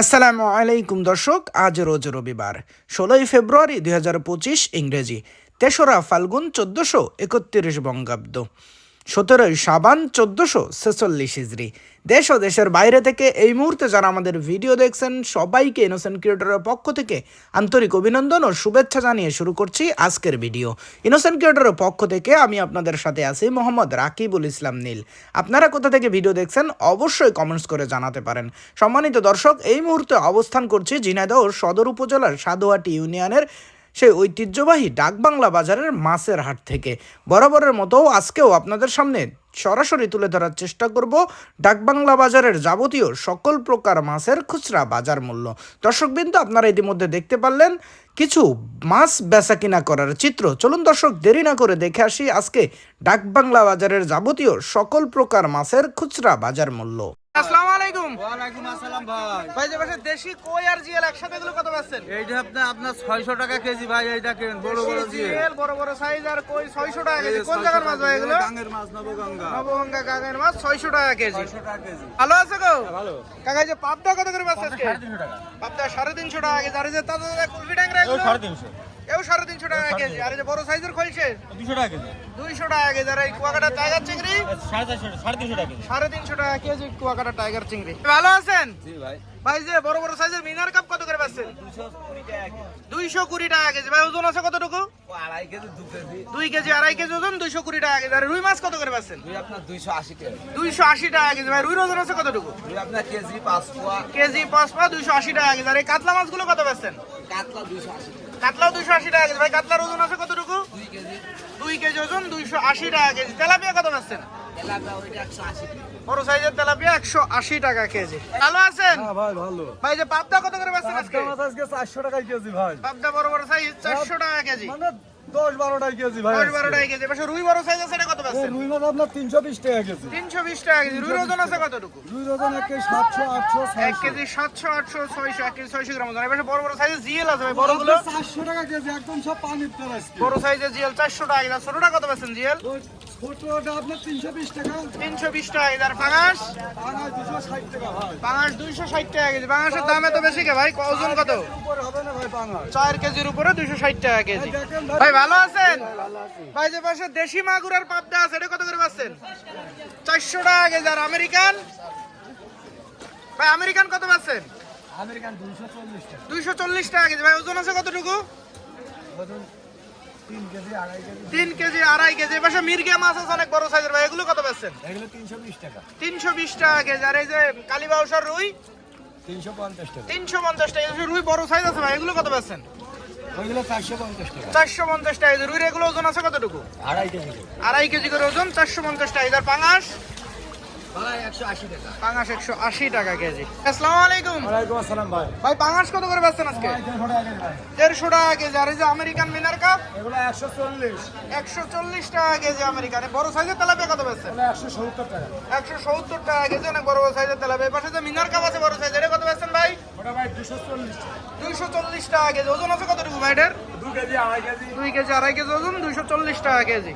আসসালামু আলাইকুম দর্শক, আজ রোজ রবিবার, ষোলোই ফেব্রুয়ারি দুই হাজার পঁচিশ ইংরেজি, তেসরা ফাল্গুন চোদ্দশো একত্রিশ বঙ্গাব্দ। সতেরোই সাবান চোদ্দশো ছেচল্লিশ ইজরি দেশ ও দেশের বাইরে থেকে এই মুহূর্তে যারা আমাদের ভিডিও দেখছেন, সবাইকে ইনোসেন্ট ক্রিয়েটরের পক্ষ থেকে আন্তরিক অভিনন্দন ও শুভেচ্ছা জানিয়ে শুরু করছি আজকের ভিডিও। ইনোসেন্ট ক্রিয়েটরের পক্ষ থেকে আমি আপনাদের সাথে আছি মোহাম্মদ রাকিবুল ইসলাম নীল। আপনারা কোথা থেকে ভিডিও দেখছেন, অবশ্যই কমেন্টস করে জানাতে পারেন। সম্মানিত দর্শক, এই মুহূর্তে অবস্থান করছি ঝিনাইদহ সদর উপজেলার সাধুয়াটি ইউনিয়নের সেই ঐতিহ্যবাহী ডাকবাংলা বাজারের মাছের হাট থেকে। বরাবরের মতো আজকেও আপনাদের সামনে সরাসরি তুলে ধরার চেষ্টা করব ডাকবাংলা বাজারের যাবতীয় সকল প্রকার মাছের খুচরা বাজার মূল্য। দর্শকবৃন্দ, আপনারা ইতিমধ্যে দেখতে পারলেন, কিছু মাছ বেচা কিনা করার চিত্র। চলুন দর্শক, দেরি না করে দেখে আসি আজকে ডাকবাংলা বাজারের যাবতীয় সকল প্রকার মাছের খুচরা বাজার মূল্য। আসসালামু আলাইকুম। ওয়ালাইকুম আসসালাম ভাই। ভাই যে পাশে দেশি কই আর জিয়াল একসাথে এগুলো কত পাচ্ছেন এইটা আপনার আপনার ছয়শো টাকা কেজি ভাই এইটা কেন? বড় বড় দিয়ে বড় বড় সাইজ আর কই 600 টাকা কেজি। কোন জায়গার মাছ ভাই এগুলো? গাঙ্গের মাছ নবগঙ্গা। নবগঙ্গা কাকের মাছ 600 টাকা কেজি। ছয়শো টাকা কেজি। ভালো আছে গো? ভালো। কাকা যে পাবদা কত করে মাছ আজকে? সাড়ে তিনশো টাকা। পাবদা 350 টাকা কেজি। আর যে তাজা তাজা কুলফি ট্যাংরা এগুলো? সাড়ে তিনশো টাকা কেজি। আর এই যে বড় সাইজের খলছে দুশো টাকা কেজি। 200 টাকা কেজি। আর এই কুয়াকাটা টাইগার চিংড়ি? সাড়ে তিনশো টাকা কেজি। সাড়ে তিনশো টাকা কেজি কুয়াকাটা টাইগার চিংড়ি। ভালো আছেন? জি ভাই। ভাই যে বড় বড় সাইজের মিনার কাপ কত করে পাচ্ছেন? দুশো কুড়ি টাকা কেজি দুইশো কুড়ি টাকা কেজি। ভাই ওজন আছে কতটুকু? আড়াই কেজি দু কেজি দুই কেজি আড়াই কেজি ওজন দুইশো কুড়ি টাকা কেজি। আর রুই মাছ কত করে পাচ্ছেন? দুইশো আশি টাকা কেজি। ভাই রুইর ওজন আছে কতটুকু? কেজি পাঁচ কেজি পাঁচ পা দুইশো আশি টাকা কেজি। আর এই কাতলা মাছগুলো কত পাচ্ছেন? কাতলা দুইশো আশি টাকা। কেজি। ভাই কাতলার ওজন আছে কেজি দুই কেজি ওজন দুইশো আশি টাকা কেজি। তেলাপিয়া কত পাচ্ছেন বড় সাইজের তেলাপিয়া একশো আশি টাকা কেজি। ভালো আছেন? ভাই ভালো। ভাই যে পাবদা কত করে পাচ্ছেন আজকে? আজকে চারশো টাকা কেজি ভাই। পাবদা বড় বড় সাইজ চারশো টাকা কেজি। মানে দশ বারো টাকা কেজি ভাই দশ বারো কেজি। পাশে রুই বড় সাইজ আছে কত পাচ্ছেন রুই মাছ আপনার তিনশো বিশ টাকা কেজি। তিনশো বিশ টাকা কেজি। রুই ওজন আছে কতটুকু? রুই ওজন এক কেজি সাতশো আটশো এক কেজি সাতশো আটশো ছয়শো এক কেজি ছয়শো গ্রাম ওজন। এবার বড় বড় সাইজের জিএল আছে ভাই। বড়গুলো? চারশো টাকা কেজি একদম সব পানির বড় সাইজের জিএল চারশো টাকা কেজি। ছোটটা কত পাচ্ছেন জিএল? ছোটটা আপনার টাকা। টাকা টাকা ভাই। পাঙাশ দুইশো ষাট টাকা কেজি পাঙাশের দাম এত বেশি কে ভাই? ওজন কত? উপরে হবে না ভাই বাঙাল চার কেজির উপরে দুইশো ষাট টাকা কেজি। ভাই। ভালো আছেন? ভাই যে পাশে দেশি মাগুর আর পাবদা আছে এটা কত করে পাচ্ছেন? চারশো টাকা কেজি আর আমেরিকান? ভাই আমেরিকান কত পাচ্ছেন? আমেরিকান টাকা। দুইশো চল্লিশ টাকা কেজি। ভাই ওজন আছে কতটুকু? ওজন তিন কেজি আড়াই কেজি। তিন কেজি আড়াই কেজি। এ পাশে মির্গিয়া মাছ আছে অনেক বড় সাইজের ভাই। এগুলো কত পাচ্ছেন এগুলো তিনশো বিশ টাকা। তিনশো বিশ টাকা কেজি। আর এই যে কালীবাউসার রুই? তিনশো পঞ্চাশ টাকা। তিনশো পঞ্চাশ টাকা। রুই বড় সাইজ আছে ভাই এগুলো কত পাচ্ছেন ওইগুলো চারশো পঞ্চাশ টাকা। চারশো পঞ্চাশ টাকা রুইর এগুলো ওজন আছে কতটুকু? আড়াই কেজি করে। আড়াই কেজি করে ওজন চারশো পঞ্চাশ টাকা। পাঙাশ আড়াই একশো আশি টাকা পাঙাশ একশো আশি টাকা কেজি। আসসালামু আলাইকুম। আসসালাম ভাই। ভাই পাঙাশ কত করে বেচছেন আজকে? দেড়শো টাকা কেজি আর এই যে আমেরিকান মিনার কাপ? এগুলো একশো চল্লিশ। একশো চল্লিশ টাকা কেজি আমেরিকান। বড় সাইজের তেলাপিয়া কত বেচছেন? একশো সত্তর টাকা। একশো সত্তর টাকা কেজি অনেক বড় বড় সাইজের তেলাপিয়া। পাশে যে মিনার কাপ আছে বড় সাইজ এটা কত বেচছেন ভাই? ওটা ভাই দুশো চল্লিশ টাকা। দুইশো চল্লিশ টাকা কেজি। ওজন আছে কতটুকু ভাই এটার? দু কেজি আড়াই কেজি। দুই কেজি আড়াই কেজি ওজন দুইশো চল্লিশ টাকা কেজি।